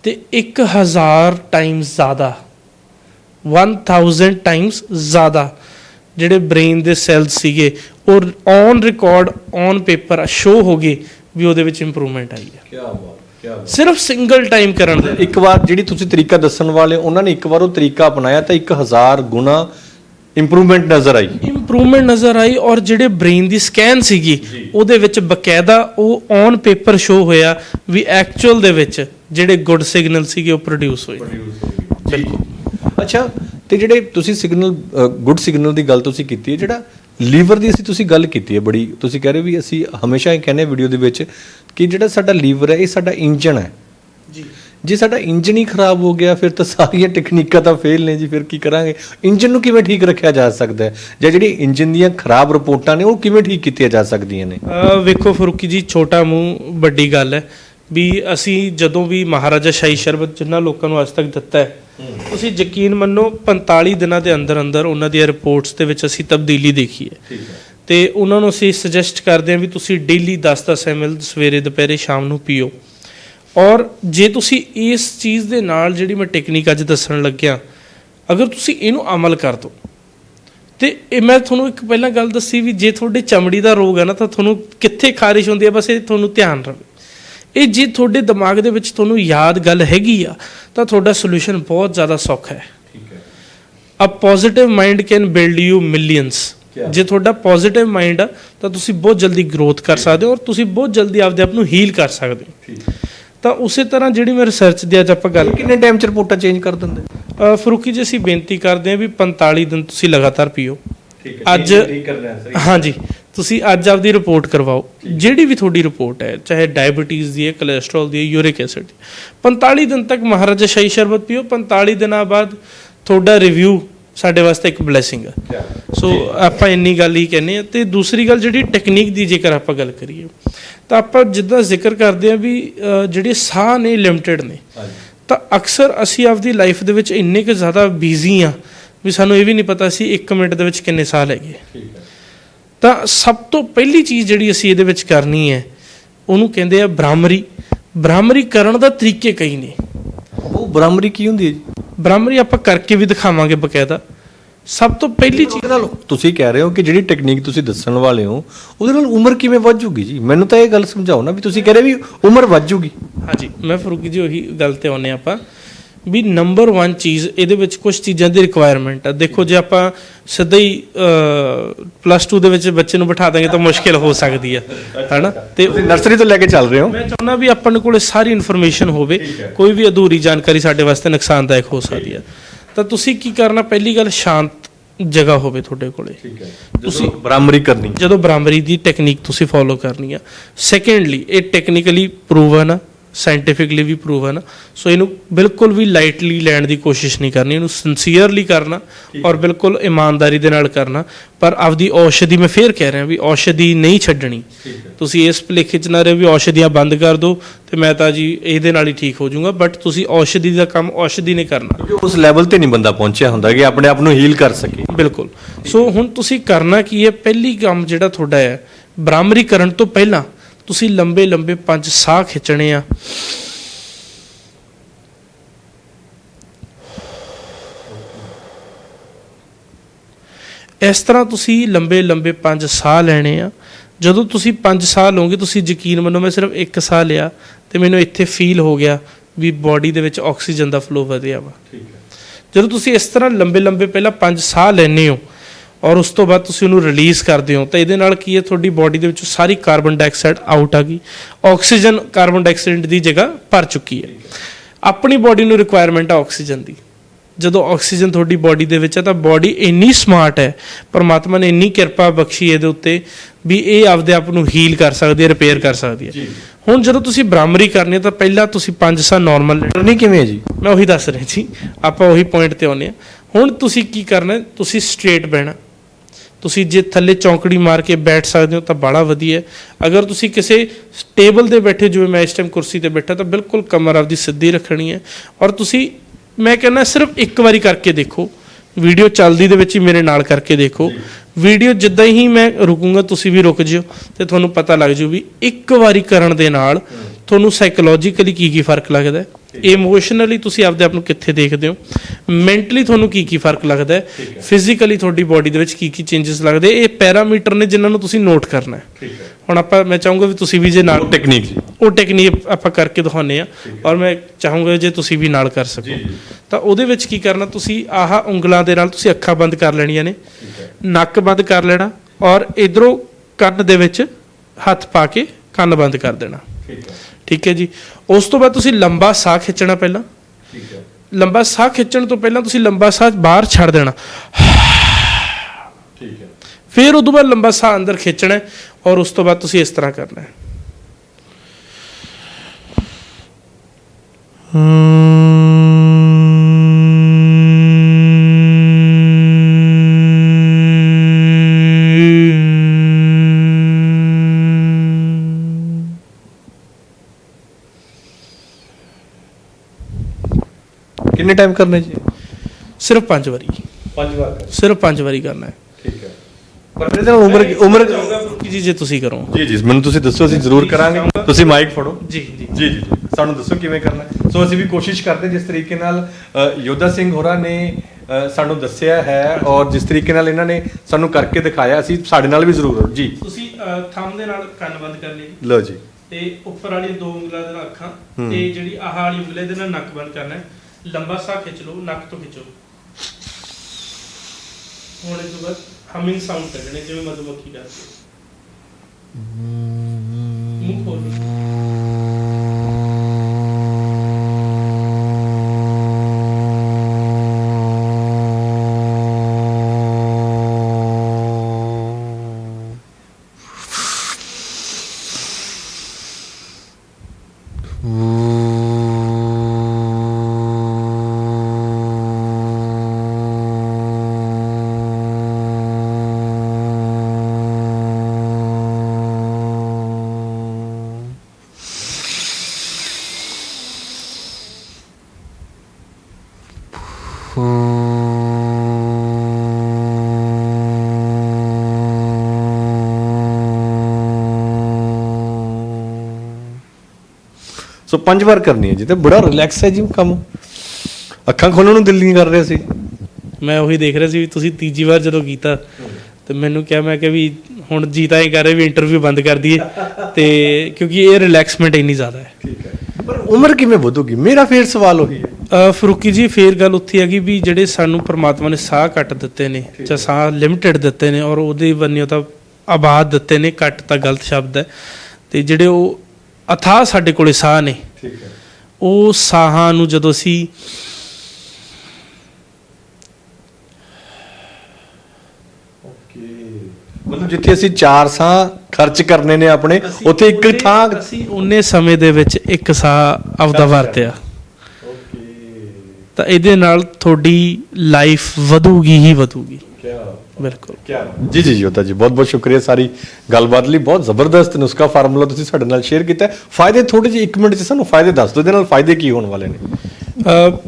B: ਤੇ 1000 ਟਾਈਮਸ ਜ਼ਿਆਦਾ 1000 ਟਾਈਮਸ ਜ਼ਿਆਦਾ ਜਿਹੜੇ ਬ੍ਰੇਨ ਦੇ ਸੈਲਸ ਸੀਗੇ ਉਹ on record on paper show ਹੋ ਗਏ ਵੀ ਉਹਦੇ ਵਿੱਚ ਇੰਪਰੂਵਮੈਂਟ ਆਈ ਹੈ।
A: ਕੀ ਬਾਤ ਕੀ ਬਾਤ।
B: ਸਿਰਫ ਸਿੰਗਲ ਟਾਈਮ ਕਰਨ ਦੇ
A: ਇੱਕ ਵਾਰ ਜਿਹੜੀ ਤੁਸੀਂ ਤਰੀਕਾ ਦੱਸਣ ਵਾਲੇ ਉਹਨਾਂ ਨੇ ਇੱਕ ਵਾਰ ਉਹ ਤਰੀਕਾ ਅਪਣਾਇਆ ਤਾਂ 1000 ਗੁਣਾ ਇੰਪਰੂਵਮੈਂਟ ਨਜ਼ਰ ਆਈ।
B: ਇੰਪਰੂਵਮੈਂਟ ਨਜ਼ਰ ਆਈ ਔਰ ਜਿਹੜੇ ਬ੍ਰੇਨ ਦੀ ਸਕੈਨ ਸੀਗੀ। ਉਹਦੇ ਵਿੱਚ ਬਕਾਇਦਾ ਉਹ ਔਨ ਪੇਪਰ ਸ਼ੋ ਹੋਇਆ ਵੀ ਐਕਚੁਅਲ ਦੇ ਵਿੱਚ ਜਿਹੜੇ ਗੁੱਡ ਸਿਗਨਲ ਸੀਗੇ ਉਹ ਪ੍ਰੋਡਿਊਸ ਹੋਏ।
A: ਬਿਲਕੁਲ। ਅੱਛਾ ਤੇ ਜਿਹੜੇ ਤੁਸੀਂ ਸਿਗਨਲ ਗੁੱਡ ਸਿਗਨਲ ਦੀ ਗੱਲ ਤੁਸੀਂ ਕੀਤੀ ਹੈ ਜਿਹੜਾ ਲੀਵਰ ਦੀ ਅਸੀਂ ਤੁਸੀਂ ਗੱਲ ਕੀਤੀ ਹੈ ਬੜੀ ਤੁਸੀਂ ਕਹਿ ਰਹੇ ਹੋ ਵੀ ਅਸੀਂ ਹਮੇਸ਼ਾ ਇਹ ਕਹਿੰਦੇ ਵੀਡੀਓ ਦੇ ਵਿੱਚ ਕਿ ਜਿਹੜਾ ਸਾਡਾ ਲੀਵਰ ਹੈ ਇਹ ਸਾਡਾ ਇੰਜਨ ਹੈ। ਜੀ ਸਾਡਾ ਇੰਜਨ ਹੀ ਖਰਾਬ ਹੋ ਗਿਆ ਫਿਰ ਤਾਂ ਸਾਰੀਆਂ ਟੈਕਨੀਕਾਂ ਤਾਂ ਫੇਲ ਨੇ ਜੀ ਫਿਰ ਕੀ ਕਰਾਂਗੇ? ਇੰਜਨ ਨੂੰ ਕਿਵੇਂ ਠੀਕ ਰੱਖਿਆ ਜਾ ਸਕਦਾ ਹੈ? ਜਾਂ ਜਿਹੜੀ ਇੰਜਨ ਦੀਆਂ ਖਰਾਬ ਰਿਪੋਰਟਾਂ ਨੇ ਉਹ ਕਿਵੇਂ ਠੀਕ ਕੀਤੀਆਂ ਜਾ ਸਕਦੀਆਂ ਨੇ?
B: ਵੇਖੋ ਫਰੂਕੀ ਜੀ ਛੋਟਾ ਮੂੰਹ ਵੱਡੀ ਗੱਲ ਹੈ ਵੀ ਅਸੀਂ ਜਦੋਂ ਵੀ ਮਹਾਰਾਜਾ ਸ਼ਾਹੀ ਸ਼ਰਬਤ ਜਿੰਨਾ ਲੋਕਾਂ ਨੂੰ ਅੱਜ ਤੱਕ ਦਿੱਤਾ ਹੈ ਤੁਸੀਂ ਯਕੀਨ ਮੰਨੋ 45 ਦਿਨਾਂ ਦੇ ਅੰਦਰ ਅੰਦਰ ਉਹਨਾਂ ਦੀਆਂ ਰਿਪੋਰਟਸ ਦੇ ਵਿੱਚ ਅਸੀਂ ਤਬਦੀਲੀ ਦੇਖੀ ਹੈ। ਤੇ ਉਹਨਾਂ ਨੂੰ ਅਸੀਂ ਸੁਜੈਸਟ ਕਰਦੇ ਹਾਂ ਵੀ ਤੁਸੀਂ ਡੇਲੀ 10-10 ml ਸਵੇਰੇ ਦੁਪਹਿਰੇ ਸ਼ਾਮ ਨੂੰ ਪੀਓ। ਔਰ ਜੇ ਤੁਸੀਂ ਇਸ ਚੀਜ਼ ਦੇ ਨਾਲ ਜਿਹੜੀ ਮੈਂ ਟੈਕਨੀਕ ਅੱਜ ਦੱਸਣ ਲੱਗਿਆ ਅਗਰ ਤੁਸੀਂ ਇਹਨੂੰ ਅਮਲ ਕਰ ਦੋ ਤੇ ਇਹ ਮੈਂ ਤੁਹਾਨੂੰ ਇੱਕ ਪਹਿਲਾਂ ਗੱਲ ਦੱਸੀ ਵੀ ਜੇ ਤੁਹਾਡੇ ਚਮੜੀ ਦਾ ਰੋਗ ਹੈ ਨਾ ਤਾਂ ਤੁਹਾਨੂੰ ਕਿੱਥੇ ਖਾਰਿਸ਼ ਹੁੰਦੀ ਹੈ ਬਸ ਇਹ ਤੁਹਾਨੂੰ ਧਿਆਨ ਰਵੇ ਇਹ ਜੇ ਤੁਹਾਡੇ ਦਿਮਾਗ ਦੇ ਵਿੱਚ ਤੁਹਾਨੂੰ ਯਾਦ ਗੱਲ ਹੈਗੀ ਆ ਤਾਂ ਤੁਹਾਡਾ ਸੋਲੂਸ਼ਨ ਬਹੁਤ ਜ਼ਿਆਦਾ ਸੌਖਾ ਹੈ।
A: ਠੀਕ ਹੈ।
B: A positive mind can build you millions? ਜੇ ਤੁਹਾਡਾ ਪੋਜ਼ਿਟਿਵ ਮਾਈਂਡ ਆ ਤਾਂ ਤੁਸੀਂ ਬਹੁਤ ਜਲਦੀ ਗਰੋਥ ਕਰ ਸਕਦੇ ਹੋ ਔਰ ਤੁਸੀਂ ਬਹੁਤ ਜਲਦੀ ਆਪਦੇ ਆਪ ਨੂੰ ਹੀਲ ਕਰ ਸਕਦੇ ਹੋ।
A: ਠੀਕ
B: ਤਾਂ ਉਸੇ ਤਰ੍ਹਾਂ ਜਿਹੜੀ ਮੈਂ ਰਿਸਰਚ ਦੀ ਅੱਜ ਆਪਾਂ ਗੱਲ
A: ਕਿੰਨੇ ਟਾਈਮ ਚ ਰਿਪੋਰਟਾਂ ਚੇਂਜ ਕਰ ਦਿੰਦੇ?
B: ਅ, ਫਰੂਕੀ ਜੀ ਅਸੀਂ ਬੇਨਤੀ ਕਰਦੇ ਹਾਂ ਵੀ 45 ਦਿਨ ਤੁਸੀਂ ਲਗਾਤਾਰ ਪੀਓ।
A: ਠੀਕ
B: ਅੱਜ-
A: ਕਰ ਰਹੇ ਸਰ
B: ਹਾਂਜੀ ਤੁਸੀਂ ਅੱਜ ਆਪਦੀ ਰਿਪੋਰਟ ਕਰਵਾਓ। ਜਿਹੜੀ ਵੀ ਤੁਹਾਡੀ ਰਿਪੋਰਟ ਹੈ ਚਾਹੇ ਡਾਇਬੀਟੀਜ਼ ਦੀ ਹੈ ਕੋਲੇਸਟ੍ਰੋਲ ਦੀ ਹੈ ਯੂਰਿਕ ਐਸਿਡ ਦੀ 45 ਦਿਨ ਤੱਕ ਮਹਾਰਾਜਾ ਸ਼ਾਹੀ ਸ਼ਰਬਤ ਪੀਓ। 45 ਦਿਨਾਂ ਬਾਅਦ ਤੁਹਾਡਾ ਰਿਵਿਊ ਸਾਡੇ ਵਾਸਤੇ ਇੱਕ ਬਲੇਸਿੰਗ ਹੈ। ਸੋ ਆਪਾਂ ਇੰਨੀ ਗੱਲ ਹੀ ਕਹਿੰਦੇ ਆ ਤੇ ਦੂਸਰੀ ਗੱਲ ਜਿਹੜੀ ਟੈਕਨੀਕ ਦੀ ਜੇਕਰ ਆਪਾਂ ਗੱਲ ਕਰੀਏ ਤਾਂ ਆਪਾਂ ਜਿੱਦਾਂ ਜ਼ਿਕਰ ਕਰਦੇ ਆ ਵੀ ਜਿਹੜੇ ਸਾਹ ਨੇ ਲਿਮਟਿਡ ਨੇ ਤਾਂ ਅਕਸਰ ਅਸੀਂ ਆਪਦੀ ਲਾਈਫ ਦੇ ਵਿੱਚ ਇੰਨੇ ਕੁ ਜ਼ਿਆਦਾ ਬਿਜ਼ੀ ਆ ਵੀ ਸਾਨੂੰ ਇਹ ਵੀ ਨਹੀਂ ਪਤਾ ਸੀ 1 ਮਿੰਟ ਦੇ ਵਿੱਚ ਕਿੰਨੇ ਸਾਹ ਲੈ ਗਏ।
A: ਠੀਕ ਹੈ।
B: ਤਾਂ ਸਭ ਤੋਂ ਪਹਿਲੀ ਚੀਜ਼ ਜਿਹੜੀ ਅਸੀਂ ਇਹਦੇ ਵਿੱਚ ਕਰਨੀ ਹੈ ਉਹਨੂੰ ਕਹਿੰਦੇ ਆ ਬ੍ਰਾਹਮਰੀ। ਬ੍ਰਾਹਮਰੀ ਕਰਨ ਦਾ ਤਰੀਕੇ ਕਈ ਨੇ।
A: ਉਹ ਬ੍ਰਾਹਮਰੀ ਕੀ ਹੁੰਦੀ ਹੈ ਜੀ?
B: ਬ੍ਰਾਹਮਰੀ ਆਪਾਂ ਕਰਕੇ ਵੀ ਦਿਖਾਵਾਂਗੇ ਬਕਾਇਦਾ। ਸਭ ਤੋਂ ਪਹਿਲੀ ਚੀਜ਼
A: ਨਾਲ ਤੁਸੀਂ ਕਹਿ ਰਹੇ ਹੋ ਕਿ ਜਿਹੜੀ ਟੈਕਨੀਕ ਤੁਸੀਂ ਦੱਸਣ ਵਾਲੇ ਹੋ ਉਹਦੇ ਨਾਲ ਉਮਰ ਕਿਵੇਂ ਵੱਧ ਜੂਗੀ ਜੀ? ਮੈਨੂੰ ਤਾਂ ਇਹ ਗੱਲ ਸਮਝਾਓ ਨਾ ਵੀ ਤੁਸੀਂ ਕਹਿ ਰਹੇ ਵੀ ਉਮਰ ਵੱਧ ਜੂਗੀ।
B: ਹਾਂਜੀ ਮੈਂ ਫਰੂਕੀ ਜੀ ਉਹੀ ਗੱਲ ਤੇ ਆਉਨੇ ਆਪਾਂ ਵੀ ਨੰਬਰ 1 ਚੀਜ਼ ਇਹਦੇ ਵਿੱਚ ਕੁਝ ਚੀਜ਼ਾਂ ਦੀ ਰਿਕੁਆਇਰਮੈਂਟ ਆ। ਦੇਖੋ ਜੇ ਆਪਾਂ ਸਿੱਧਾ ਹੀ ਪਲੱਸ 2 ਦੇ ਵਿੱਚ ਬੱਚੇ ਨੂੰ ਬਿਠਾ ਦਾਂਗੇ ਤਾਂ ਮੁਸ਼ਕਿਲ ਹੋ ਸਕਦੀ ਹੈ ਹੈਨਾ? ਤੇ
A: ਤੁਸੀਂ ਨਰਸਰੀ ਤੋਂ ਲੈ ਕੇ ਚੱਲ ਰਹੇ ਹੋ।
B: ਮੈਂ ਚਾਹੁੰਦਾ ਵੀ ਆਪਾਂ ਕੋਲੇ ਸਾਰੀ ਇਨਫੋਰਮੇਸ਼ਨ ਹੋਵੇ ਕੋਈ ਵੀ ਅਧੂਰੀ ਜਾਣਕਾਰੀ ਸਾਡੇ ਵਾਸਤੇ ਨੁਕਸਾਨਦਾਇਕ ਹੋ ਸਕਦੀ ਹੈ ਤਾਂ ਤੁਸੀਂ ਕੀ ਕਰਨਾ? ਪਹਿਲੀ ਗੱਲ ਸ਼ਾਂਤ ਜਗ੍ਹਾ ਹੋਵੇ ਤੁਹਾਡੇ ਕੋਲੇ।
A: ਠੀਕ ਹੈ। ਤੁਸੀਂ ਬ੍ਰਾਹਮਰੀ ਕਰਨੀ।
B: ਜਦੋਂ ਬ੍ਰਾਹਮਰੀ ਦੀ ਟੈਕਨੀਕ ਤੁਸੀਂ ਫੋਲੋ ਕਰਨੀ ਆ। ਸੈਕੰਡਲੀ ਇਹ ਟੈਕਨੀਕਲੀ ਪ੍ਰੂਵਨ ਆ। ਸਾਇੰਟੀਫਿਕਲੀ ਵੀ ਪ੍ਰੂਵਨ ਸੋ ਇਹਨੂੰ ਬਿਲਕੁਲ ਵੀ ਲਾਈਟਲੀ ਲੈਣ ਦੀ ਕੋਸ਼ਿਸ਼ ਨਹੀਂ ਕਰਨੀ ਇਹਨੂੰ ਸਿੰਸੀਅਰਲੀ ਕਰਨਾ ਔਰ ਬਿਲਕੁਲ ਇਮਾਨਦਾਰੀ ਦੇ ਨਾਲ ਕਰਨਾ। ਪਰ ਆਪਦੀ ਔਸ਼ਧੀ ਮੈਂ ਫੇਰ ਕਹਿ ਰਿਹਾ ਵੀ ਔਸ਼ਧੀ ਨਹੀਂ ਛੱਡਣੀ। ਤੁਸੀਂ ਇਸ ਭੁਲੇਖੇ ਚ ਨਾ ਰਹੋ ਵੀ ਔਸ਼ਧੀਆਂ ਬੰਦ ਕਰ ਦਿਓ ਤੇ ਮੈਂ ਤਾਂ ਜੀ ਇਹਦੇ ਨਾਲ ਹੀ ਠੀਕ ਹੋ ਜਾਊਂਗਾ ਬਟ ਤੁਸੀਂ ਔਸ਼ਧੀ ਦਾ ਕੰਮ ਔਸ਼ਧੀ ਨੇ ਕਰਨਾ।
A: ਕਿਉਂਕਿ ਉਸ ਲੈਵਲ ਤੇ ਨਹੀਂ ਬੰਦਾ ਪਹੁੰਚਿਆ ਹੁੰਦਾ ਕਿ ਆਪਣੇ ਆਪ ਨੂੰ ਹੀਲ ਕਰ ਸਕੇ।
B: ਬਿਲਕੁਲ। ਸੋ ਹੁਣ ਤੁਸੀਂ ਕਰਨਾ ਕੀ ਹੈ ਪਹਿਲੀ ਕੰਮ ਜਿਹੜਾ ਤੁਹਾਡਾ ਹੈ ਬ੍ਰਾਹਮਰੀ ਕਰਨ ਤੋਂ ਪਹਿਲਾਂ ਤੁਸੀਂ ਲੰਬੇ ਲੰਬੇ ਪੰਜ ਸਾਹ ਖਿੱਚਣੇ ਆ। ਇਸ ਤਰ੍ਹਾਂ ਤੁਸੀਂ ਲੰਬੇ ਲੰਬੇ ਪੰਜ ਸਾਹ ਲੈਣੇ ਆ। ਜਦੋਂ ਤੁਸੀਂ ਪੰਜ ਸਾਹ ਲਓਗੇ ਤੁਸੀਂ ਯਕੀਨ ਮੰਨੋ ਮੈਂ ਸਿਰਫ ਇੱਕ ਸਾਹ ਲਿਆ ਤੇ ਮੈਨੂੰ ਇੱਥੇ ਫੀਲ ਹੋ ਗਿਆ ਵੀ ਬਾਡੀ ਦੇ ਵਿੱਚ ਆਕਸੀਜਨ ਦਾ ਫਲੋ ਵਧਿਆ ਵਾ।
A: ਠੀਕ ਹੈ।
B: ਜਦੋਂ ਤੁਸੀਂ ਇਸ ਤਰ੍ਹਾਂ ਲੰਬੇ ਲੰਬੇ ਪਹਿਲਾਂ ਪੰਜ ਸਾਹ ਲੈਂਦੇ ਹੋ ਔਰ ਉਸ ਤੋਂ ਬਾਅਦ ਤੁਸੀਂ ਉਹਨੂੰ ਰਿਲੀਜ਼ ਕਰਦੇ ਹੋ। ਤਾਂ ਇਹਦੇ ਨਾਲ ਕੀ ਹੈ? ਤੁਹਾਡੀ ਬਾਡੀ ਦੇ ਵਿੱਚੋਂ ਸਾਰੀ ਕਾਰਬਨ ਡਾਈਆਕਸਾਈਡ ਆਊਟ ਆ ਗਈ। ਆਕਸੀਜਨ ਕਾਰਬਨ ਡਾਈਆਕਸਾਈਡ ਦੀ ਜਗ੍ਹਾ ਭਰ ਚੁੱਕੀ ਹੈ। ਆਪਣੀ ਬਾਡੀ ਨੂੰ ਰਿਕੁਆਇਰਮੈਂਟ ਹੈ ਆਕਸੀਜਨ ਦੀ। ਜਦੋਂ ਆਕਸੀਜਨ ਤੁਹਾਡੀ ਬਾਡੀ ਦੇ ਵਿੱਚ ਹੈ ਤਾਂ ਬਾਡੀ ਇੰਨੀ ਸਮਾਰਟ ਹੈ ਪਰਮਾਤਮਾ ਨੇ ਇੰਨੀ ਕਿਰਪਾ ਬਖਸ਼ੀ ਇਹਦੇ ਉੱਤੇ ਵੀ ਇਹ ਆਪਦੇ ਆਪ ਨੂੰ ਹੀਲ ਕਰ ਸਕਦੀ ਹੈ ਰਿਪੇਅਰ ਕਰ ਸਕਦੀ ਹੈ। ਹੁਣ ਜਦੋਂ ਤੁਸੀਂ ਬ੍ਰਾਹਮਰੀ ਕਰਨੀ ਹੈ ਤਾਂ ਪਹਿਲਾਂ ਤੁਸੀਂ ਪੰਜ ਸਾਹ ਨਾਰਮਲ
A: ਕਰਨੀ ਕਿਵੇਂ ਹੈ ਜੀ?
B: ਮੈਂ ਉਹੀ ਦੱਸ ਰਿਹਾ ਜੀ। ਆਪਾਂ ਉਹੀ ਪੁਆਇੰਟ ਤੇ ਆਉਂਦੇ ਆ ਹੁਣ ਤੁਸੀਂ ਕੀ ਕਰਨਾ? ਤੁਸੀਂ ਸਟ੍ਰੇਟ ਬਹਿਣਾ। ਤੁਸੀਂ ਜੇ ਥੱਲੇ ਚੌਂਕੜੀ ਮਾਰ ਕੇ ਬੈਠ ਸਕਦੇ ਹੋ ਤਾਂ ਬੜਾ ਵਧੀਆ ਅਗਰ ਤੁਸੀਂ ਕਿਸੇ ਟੇਬਲ ਤੇ ਬੈਠੇ ਜਿਵੇਂ ਮੈਂ ਇਸ ਟਾਈਮ ਕੁਰਸੀ ਤੇ ਬੈਠਾ ਤਾਂ ਬਿਲਕੁਲ ਕਮਰ ਆਪਦੀ ਸਿੱਧੀ ਰੱਖਣੀ ਹੈ। ਔਰ ਤੁਸੀਂ ਮੈਂ ਕਹਿੰਦਾ ਸਿਰਫ ਇੱਕ ਵਾਰੀ ਕਰਕੇ ਦੇਖੋ। ਵੀਡੀਓ ਚੱਲਦੀ ਦੇ ਵਿੱਚ ਹੀ ਮੇਰੇ ਨਾਲ ਕਰਕੇ ਦੇਖੋ। ਵੀਡੀਓ ਜਿੱਦਾਂ ਹੀ ਮੈਂ ਰੁਕੂੰਗਾ ਤੁਸੀਂ ਵੀ ਰੁਕ ਜਿਓ ਤੇ ਤੁਹਾਨੂੰ ਪਤਾ ਲੱਗ ਜੂ ਵੀ ਇੱਕ ਵਾਰੀ ਕਰਨ ਦੇ ਨਾਲ ਤੁਹਾਨੂੰ ਸਾਈਕੋਲੋਜੀਕਲੀ ਕੀ ਕੀ ਫ਼ਰਕ ਲੱਗਦਾ ਹੈ। ਇਮੋਸ਼ਨਲੀ ਤੁਸੀਂ ਆਪਦੇ ਆਪ ਨੂੰ ਕਿੱਥੇ ਦੇਖਦੇ ਹੋ? ਮੈਂਟਲੀ ਤੁਹਾਨੂੰ ਕੀ ਕੀ ਫ਼ਰਕ ਲੱਗਦਾ ਹੈ? ਫਿਜ਼ੀਕਲੀ ਤੁਹਾਡੀ ਬਾਡੀ ਦੇ ਵਿੱਚ ਕੀ ਕੀ ਚੇਂਜਸ ਲੱਗਦੇ ਇਹ ਪੈਰਾਮੀਟਰ ਨੇ ਜਿਨ੍ਹਾਂ ਨੂੰ ਤੁਸੀਂ ਨੋਟ ਕਰਨਾ ਹੈ। ਹੁਣ ਆਪਾਂ ਮੈਂ ਚਾਹੂੰਗਾ ਵੀ ਤੁਸੀਂ ਵੀ ਜੇ ਨਾਲ
A: ਟੈਕਨੀਕ ਜੀ।
B: ਉਹ ਟੈਕਨੀਕ ਆਪਾਂ ਕਰਕੇ ਦਿਖਾਉਂਦੇ ਆ ਔਰ ਮੈਂ ਚਾਹੂੰਗਾ ਜੇ ਤੁਸੀਂ ਵੀ ਨਾਲ ਕਰ ਸਕੋ। ਤਾਂ ਉਹਦੇ ਵਿੱਚ ਕੀ ਕਰਨਾ ਤੁਸੀਂ ਆਹ ਉਂਗਲਾਂ ਦੇ ਨਾਲ ਤੁਸੀਂ ਅੱਖਾਂ ਬੰਦ ਕਰ ਲੈਣੀਆਂ ਨੇ। ਨੱਕ ਬੰਦ ਕਰ ਲੈਣਾ ਔਰ ਇਧਰੋਂ ਕੰਨ ਦੇ ਵਿੱਚ ਹੱਥ ਪਾ ਕੇ ਕੰਨ ਬੰਦ ਕਰ ਦੇਣਾ।
A: ਠੀਕ ਹੈ।
B: ਠੀਕ ਹੈ ਜੀ। ਉਸ ਤੋਂ ਬਾਅਦ ਤੁਸੀਂ ਲੰਬਾ ਸਾਹ ਖਿੱਚਣਾ ਪਹਿਲਾਂ।
A: ਠੀਕ ਹੈ।
B: ਲੰਬਾ ਸਾਹ ਖਿੱਚਣ ਤੋਂ ਪਹਿਲਾਂ ਤੁਸੀਂ ਲੰਬਾ ਸਾਹ ਬਾਹਰ ਛੱਡ ਦੇਣਾ।
A: ਠੀਕ ਹੈ।
B: ਫਿਰ ਉਦੋਂ ਬਾਅਦ ਲੰਬਾ ਸਾਹ ਅੰਦਰ ਖਿੱਚਣਾ ਔਰ ਉਸ ਤੋਂ ਬਾਅਦ ਤੁਸੀਂ ਇਸ ਤਰ੍ਹਾਂ ਕਰਨਾ ਹੈ।
A: ਕਿੰਨੇ ਟਾਈਮ ਕਰਨਾ ਜੀ?
B: ਸਿਰਫ ਪੰਜ ਵਾਰੀ।
A: ਪੰਜ ਵਾਰ ਕਰ
B: ਸਿਰਫ ਪੰਜ ਵਾਰੀ ਕਰਨਾ ਹੈ।
A: ਠੀਕ ਹੈ। ਪਰ ਇਹਦੇ ਨਾਲ ਉਮਰ ਉਮਰ
B: ਜੀ ਜੇ ਤੁਸੀਂ ਕਰੋ।
A: ਜੀ ਜੀ ਮੈਨੂੰ ਤੁਸੀਂ ਦੱਸੋ ਅਸੀਂ ਜ਼ਰੂਰ ਕਰਾਂਗੇ। ਤੁਸੀਂ ਮਾਈਕ ਫੜੋ।
B: ਜੀ ਜੀ।
A: ਜੀ ਜੀ ਸਾਨੂੰ ਦੱਸੋ ਕਿਵੇਂ ਕਰਨਾ ਹੈ। ਸੋ ਅਸੀਂ ਵੀ ਕੋਸ਼ਿਸ਼ ਕਰਦੇ ਜਿਸ ਤਰੀਕੇ ਨਾਲ ਅ, ਯੋਧਾ ਸਿੰਘ ਹੋਰਾਂ ਨੇ ਅ, ਸਾਨੂੰ ਦੱਸਿਆ ਹੈ ਔਰ ਜਿਸ ਤਰੀਕੇ ਨਾਲ ਇਹਨਾਂ ਨੇ ਸਾਨੂੰ ਕਰਕੇ ਦਿਖਾਇਆ ਅਸੀਂ ਸਾਡੇ ਨਾਲ ਵੀ ਜ਼ਰੂਰ ਜੀ।
B: ਤੁਸੀਂ ਥੰਮ ਦੇ ਨਾਲ ਕੰਨ ਬੰਦ ਕਰ ਲਈ
A: ਲਓ ਜੀ।
B: ਤੇ ਉੱਪਰ ਵਾਲੀ ਦੋ ਉਂਗਲਾਂ ਦੇ ਨਾਲ ਅੱਖਾਂ
A: ਹੂੰ।
B: ਤੇ ਜਿਹੜੀ ਆਹ ਵਾਲੀ ਉਂਗਲ ਇਹਦੇ ਨਾਲ ਨੱਕ ਬੰਦ ਕਰਨਾ ਹੈ। ਲੰਬਾ ਸਾਹ ਖਿੱਚ ਲਓ ਨੱਕ ਤੋਂ ਖਿੱਚੋ। ਹੁਣ ਇਹ ਤੋਂ ਬਾਅਦ ਹਮਿੰਗ ਸਾਊਂਡ ਕੱਢਣੇ ਜਿਵੇਂ ਮਧੂਮੱਖੀ ਕਰਦੀ। ਹੈ। ਮੂੰਹ ਖੋਲੋ।
A: ਸੋ ਪੰਜ ਵਾਰ ਕਰਨੀ ਹੈ ਜੀ ਤੇ ਬੜਾ ਰਿਲੈਕਸ ਹੈ ਜੀ ਕੰਮ। ਅੱਖਾਂ ਖੋਲਣ ਨੂੰ ਦਿਲ ਨਹੀਂ ਕਰ ਰਿਹਾ ਸੀ।
B: ਮੈਂ ਉਹੀ ਦੇਖ ਰਿਹਾ ਸੀ ਵੀ ਤੁਸੀਂ ਤੀਜੀ ਵਾਰ ਜਦੋਂ ਕੀਤਾ ਤੇ ਮੈਨੂੰ ਕਿਹਾ ਮੈਂ ਕਿ ਵੀ ਹੁਣ ਜੀਤਾ ਹੀ ਕਰ ਰਹੇ ਵੀ ਇੰਟਰਵਿਊ ਬੰਦ ਕਰ ਦਈਏ ਤੇ ਕਿਉਂਕਿ ਇਹ ਰਿਲੈਕਸਮੈਂਟ ਇੰਨੀ ਜ਼ਿਆਦਾ ਹੈ।
A: ਠੀਕ ਹੈ। ਪਰ ਉਮਰ ਕਿਵੇਂ ਵਧੂਗੀ? ਮੇਰਾ ਫੇਰ ਸਵਾਲ ਉਹੀ ਹੈ।
B: ਫਰੂਕੀ ਜੀ ਫੇਰ ਗੱਲ ਉੱਥੇ ਹੈਗੀ ਵੀ ਜਿਹੜੇ ਸਾਨੂੰ ਪ੍ਰਮਾਤਮਾ ਨੇ ਸਾਹ ਕੱਟ ਦਿੱਤੇ ਨੇ ਜਾਂ ਸਾਹ ਲਿਮਟਿਡ ਦਿੱਤੇ ਨੇ ਔਰ ਉਹਦੇ ਬੰਨਿਓ ਤਾਂ ਆਬਾਦ ਦਿੱਤੇ ਨੇ ਕੱਟ ਤਾਂ ਗਲਤ ਸ਼ਬਦ ਹੈ। ਤੇ ਜਿਹੜੇ ਉਹ ਅਥਾਹ ਸਾਡੇ ਕੋਲੇ ਸਾਹ ਨੇ।
A: ਠੀਕ ਹੈ।
B: ਉਹ ਸਾਹਾਂ ਨੂੰ ਜਦੋਂ ਅਸੀਂ
A: ਓਕੇ। ਮਤਲਬ ਜਿੱਥੇ ਅਸੀਂ ਚਾਰ ਸਾਹ ਖਰਚ ਕਰਨੇ ਨੇ ਆਪਣੇ ਉੱਥੇ ਇੱਕ ਥਾਂ
B: ਅਸੀਂ ਉਹਨੇ ਸਮੇਂ ਦੇ ਵਿੱਚ ਇੱਕ ਸਾਹ ਆਪਦਾ ਵਰਤਿਆ।
A: ਓਕੇ।
B: ਤਾਂ ਇਹਦੇ ਨਾਲ ਤੁਹਾਡੀ ਲਾਈਫ ਵਧੂਗੀ ਹੀ ਵਧੂਗੀ।
A: ਕੀ
B: ਬਿਲਕੁਲ।
A: ਜੀ ਜੀ ਯੋਧਾ ਜੀ ਬਹੁਤ ਬਹੁਤ ਸ਼ੁਕਰੀਆ ਸਾਰੀ ਗੱਲਬਾਤ ਲਈ। ਬਹੁਤ ਜ਼ਬਰਦਸਤ ਨੁਸਖਾ ਫਾਰਮੂਲਾ ਤੁਸੀਂ ਸਾਡੇ ਨਾਲ ਸ਼ੇਅਰ ਕੀਤਾ। ਫਾਇਦੇ ਥੋੜੇ ਜਿਹੇ 1 ਮਿੰਟ 'ਚ ਸਾਨੂੰ ਫਾਇਦੇ ਦੱਸ ਦਿਓ ਇਹਦੇ ਨਾਲ ਫਾਇਦੇ ਕੀ ਹੋਣ ਵਾਲੇ ਨੇ?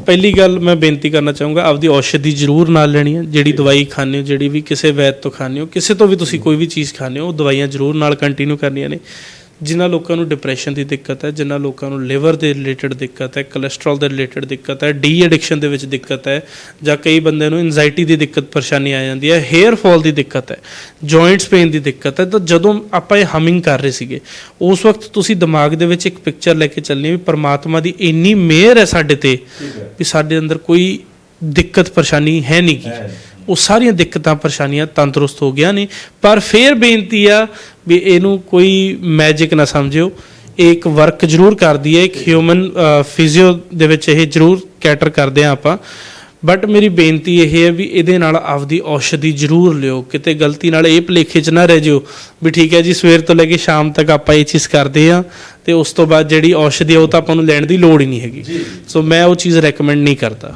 B: ਪਹਿਲੀ ਗੱਲ ਮੈਂ ਬੇਨਤੀ ਕਰਨਾ ਚਾਹੂੰਗਾ ਆਪਦੀ ਔਸ਼ਧੀ ਜ਼ਰੂਰ ਨਾਲ ਲੈਣੀ ਹੈ। ਜਿਹੜੀ ਦਵਾਈ ਖਾਣੇ ਹੋ ਜਿਹੜੀ ਵੀ ਕਿਸੇ ਵੈਦ ਤੋਂ ਖਾਣੇ ਹੋ ਕਿਸੇ ਤੋਂ ਵੀ ਤੁਸੀਂ ਕੋਈ ਵੀ ਚੀਜ਼ ਖਾਣੇ ਹੋ ਉਹ ਦਵਾਈਆਂ ਜ਼ਰੂਰ ਨਾਲ ਕੰਟੀਨਿਊ ਕਰਨੀਆਂ ਨੇ। ਜਿਨ੍ਹਾਂ ਲੋਕਾਂ ਨੂੰ ਡਿਪਰੈਸ਼ਨ ਦੀ ਦਿੱਕਤ ਹੈ ਜਿਨ੍ਹਾਂ ਲੋਕਾਂ ਨੂੰ ਲਿਵਰ ਦੇ ਰਿਲੇਟਡ ਦਿੱਕਤ ਹੈ ਕੋਲੇਸਟ੍ਰੋਲ ਦੇ ਰਿਲੇਟਡ ਦਿੱਕਤ ਹੈ ਡੀ ਐਡਿਕਸ਼ਨ ਦੇ ਵਿੱਚ ਦਿੱਕਤ ਹੈ ਜਾਂ ਕਈ ਬੰਦਿਆਂ ਨੂੰ ਐਂਜ਼ਾਈਟੀ ਦੀ ਦਿੱਕਤ ਪਰੇਸ਼ਾਨੀ ਆ ਜਾਂਦੀ ਹੈ ਹੇਅਰ ਫਾਲ ਦੀ ਦਿੱਕਤ ਹੈ ਜੁਆਇੰਟਸ ਪੇਨ ਦੀ ਦਿੱਕਤ ਹੈ। ਤਾਂ ਜਦੋਂ ਆਪਾਂ ਇਹ ਹਮਿੰਗ ਕਰ ਰਹੇ ਸੀਗੇ ਉਸ ਵਕਤ ਤੁਸੀਂ ਦਿਮਾਗ ਦੇ ਵਿੱਚ ਇੱਕ ਪਿਕਚਰ ਲੈ ਕੇ ਚੱਲਣੀ ਵੀ ਪਰਮਾਤਮਾ ਦੀ ਇੰਨੀ ਮਿਹਰ ਹੈ ਸਾਡੇ ਤੇ ਵੀ ਸਾਡੇ ਅੰਦਰ ਕੋਈ ਦਿੱਕਤ ਪਰੇਸ਼ਾਨੀ ਹੈ ਨਹੀਂ ਗੀ। ਉਹ ਸਾਰੀਆਂ ਦਿੱਕਤਾਂ ਪਰੇਸ਼ਾਨੀਆਂ ਤੰਦਰੁਸਤ ਹੋ ਗਿਆ ਨੇ। ਪਰ ਫੇਰ ਬੇਨਤੀ ਆ ਵੀ ਇਹਨੂੰ ਕੋਈ ਮੈਜਿਕ ਨਾ ਸਮਝਿਓ। ਇਹ ਇੱਕ ਵਰਕ ਜ਼ਰੂਰ ਕਰਦੀ ਹੈ ਇੱਕ ਹਿਊਮਨ ਫਿਜ਼ੀਓ ਦੇ ਵਿੱਚ ਇਹ ਜ਼ਰੂਰ ਕੈਟਰ ਕਰਦੇ ਆ ਆਪਾਂ। ਬਟ ਮੇਰੀ ਬੇਨਤੀ ਇਹ ਹੈ ਵੀ ਇਹਦੇ ਨਾਲ ਆਪਦੀ ਔਸ਼ਧੀ ਜ਼ਰੂਰ ਲਿਓ। ਕਿਤੇ ਗਲਤੀ ਨਾਲ ਇਹ ਭਲੇਖੇ 'ਚ ਨਾ ਰਹਿ ਜਿਓ ਵੀ ਠੀਕ ਹੈ ਜੀ ਸਵੇਰ ਤੋਂ ਲੈ ਕੇ ਸ਼ਾਮ ਤੱਕ ਆਪਾਂ ਇਹ ਚੀਜ਼ ਕਰਦੇ ਆ ਤੇ ਉਸ ਤੋਂ ਬਾਅਦ ਜਿਹੜੀ ਔਸ਼ਧੀ ਆ ਉਹ ਤਾਂ ਆਪਾਂ ਨੂੰ ਲੈਣ ਦੀ ਲੋੜ ਹੀ ਨਹੀਂ ਹੈਗੀ। ਸੋ ਮੈਂ ਉਹ ਚੀਜ਼ ਰეკਮੈਂਡ ਨਹੀਂ ਕਰਦਾ।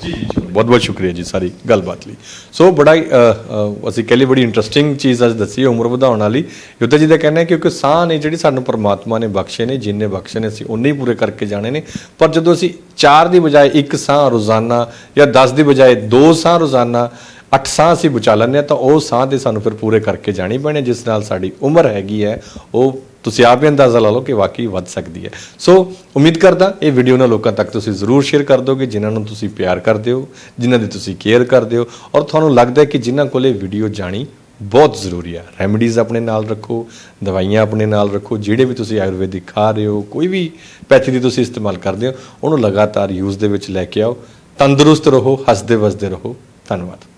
A: ਬਹੁਤ ਬਹੁਤ ਸ਼ੁਕਰੀਆ ਜੀ ਸਾਰੀ ਗੱਲਬਾਤ ਲਈ। ਸੋ ਬੜਾ ਹੀ, ਅਸੀਂ ਕਹਿ ਲਈ ਬੜੀ ਇੰਟਰਸਟਿੰਗ ਚੀਜ਼ ਅੱਜ ਦੱਸੀ ਉਮਰ ਵਧਾਉਣ ਵਾਲੀ। ਯੁੱਧਾ ਜੀ ਦਾ ਕਹਿਣਾ ਹੈ ਕਿਉਂਕਿ ਸਾਹ ਨੇ ਜਿਹੜੀ ਸਾਨੂੰ ਪਰਮਾਤਮਾ ਨੇ ਬਖਸ਼ੇ ਨੇ ਜਿੰਨੇ ਬਖਸ਼ੇ ਨੇ ਅਸੀਂ ਉਨੇ ਹੀ ਪੂਰੇ ਕਰਕੇ ਜਾਣੇ ਨੇ। ਪਰ ਜਦੋਂ ਅਸੀਂ 4 ਦੀ ਬਜਾਏ ਇੱਕ ਸਾਹ ਰੋਜ਼ਾਨਾ ਜਾਂ 10 ਦੀ ਬਜਾਏ 2 ਸਾਹ ਰੋਜ਼ਾਨਾ 8 ਸਾਹ ਅਸੀਂ ਬਚਾ ਲੈਂਦੇ ਹਾਂ ਤਾਂ ਉਹ ਸਾਹ ਦੇ ਸਾਨੂੰ ਫਿਰ ਪੂਰੇ ਕਰਕੇ ਜਾਣੀ ਪੈਣੇ ਜਿਸ ਨਾਲ ਸਾਡੀ ਉਮਰ ਹੈਗੀ ਹੈ ਉਹ ਤੁਸੀਂ ਆਪ ਹੀ ਅੰਦਾਜ਼ਾ ਲਾ ਲਓ ਕਿ ਵਾਕਈ ਵੱਧ ਸਕਦੀ ਹੈ। ਸੋ ਉਮੀਦ ਕਰਦਾ ਇਹ ਵੀਡੀਓ ਨਾ ਲੋਕਾਂ ਤੱਕ ਤੁਸੀਂ ਜ਼ਰੂਰ ਸ਼ੇਅਰ ਕਰ ਦੋਗੇ, ਜਿਨ੍ਹਾਂ ਨੂੰ ਤੁਸੀਂ ਪਿਆਰ ਕਰਦੇ ਹੋ, ਜਿਨ੍ਹਾਂ ਦੀ ਤੁਸੀਂ ਕੇਅਰ ਕਰਦੇ ਹੋ ਔਰ ਤੁਹਾਨੂੰ ਲੱਗਦਾ ਹੈ ਕਿ ਜਿਨ੍ਹਾਂ ਕੋਲ ਇਹ ਵੀਡੀਓ ਜਾਣੀ ਬਹੁਤ ਜ਼ਰੂਰੀ ਆ ਰੈਮਡੀਜ਼ ਆਪਣੇ ਨਾਲ ਰੱਖੋ, ਦਵਾਈਆਂ ਆਪਣੇ ਨਾਲ ਰੱਖੋ, ਜਿਹੜੇ ਵੀ ਤੁਸੀਂ ਆਯੁਰਵੈਦਿਕ ਖਾ ਰਹੇ ਹੋ, ਕੋਈ ਵੀ ਪੈਥੀ ਦੀ ਤੁਸੀਂ ਇਸਤੇਮਾਲ ਕਰਦੇ ਹੋ, ਉਹਨੂੰ ਲਗਾਤਾਰ ਯੂਜ਼ ਦੇ ਵਿੱਚ ਲੈ ਕੇ ਆਓ। ਤੰਦਰੁਸਤ ਰਹੋ, ਹੱਸਦੇ ਵਸਦੇ ਰਹੋ। ਧੰਨਵਾਦ।